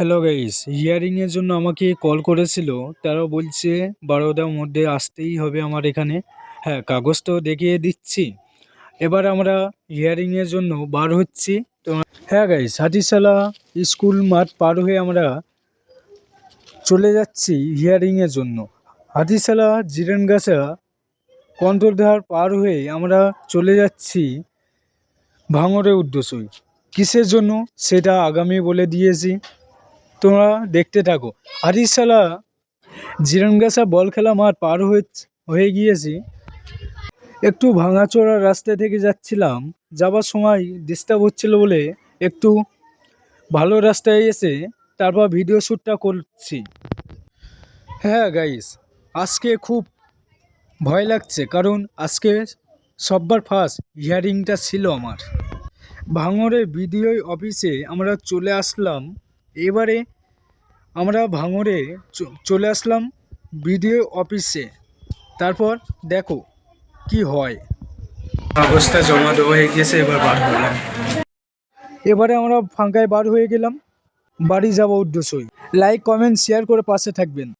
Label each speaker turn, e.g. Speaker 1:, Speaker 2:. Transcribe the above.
Speaker 1: Hello guys হিয়ারিংয়ের জন্য আমাকে call করেছিল। তারা বলছে, বারোটার মধ্যে আসতেই হবে আমার এখানে। হ্যাঁ কাগজ তো দেখিয়ে দিচ্ছি। এবার আমরা হিয়ারিংয়ের জন্য বার হচ্ছি। তো হ্যাঁ গাইস হাতিশালা স্কুল মাঠ পার হয়ে আমরা চলে যাচ্ছি হিয়ারিংয়ের জন্য। হাতিশালা জিরেনগাছা কন্ট্রোলধার পার হয়ে আমরা চলে যাচ্ছি ভাঙরের উদ্দেশ্যই। কিসের জন্য? সেটা আগামী বলে দিয়েছি। তোমরা দেখতে থাকো। হারিশালা জিরানগাছা বল খেলা মাঠ পার হয়ে হয়ে গিয়েছি। একটু ভাঙাচোরা রাস্তা থেকে যাচ্ছিলাম। যাবার সময় ডিস্টার্ব হচ্ছিল বলে একটু ভালো রাস্তায় এসে তারপর ভিডিও শ্যুটটা করছি। হ্যাঁ গাইস আজকে খুব ভয় লাগছে কারণ আজকে সববার ফার্স্ট হিয়ারিংটা ছিল আমার। ভাঙড়ের বিডিও অফিসে আমরা চলে আসলাম। এবারে আমরা ভাঙরে চলে আসলাম বিডিও অফিসে। তারপর দেখো কি হয়। কাগজটা জমা দেওয়া হয়ে গেছে এবার বার হলাম এবারে আমরা ফাঁকায় বার হয়ে গেলাম। বাড়ি যাওয়া উদ্দেশ্যই। লাইক কমেন্ট শেয়ার করে পাশে থাকবেন।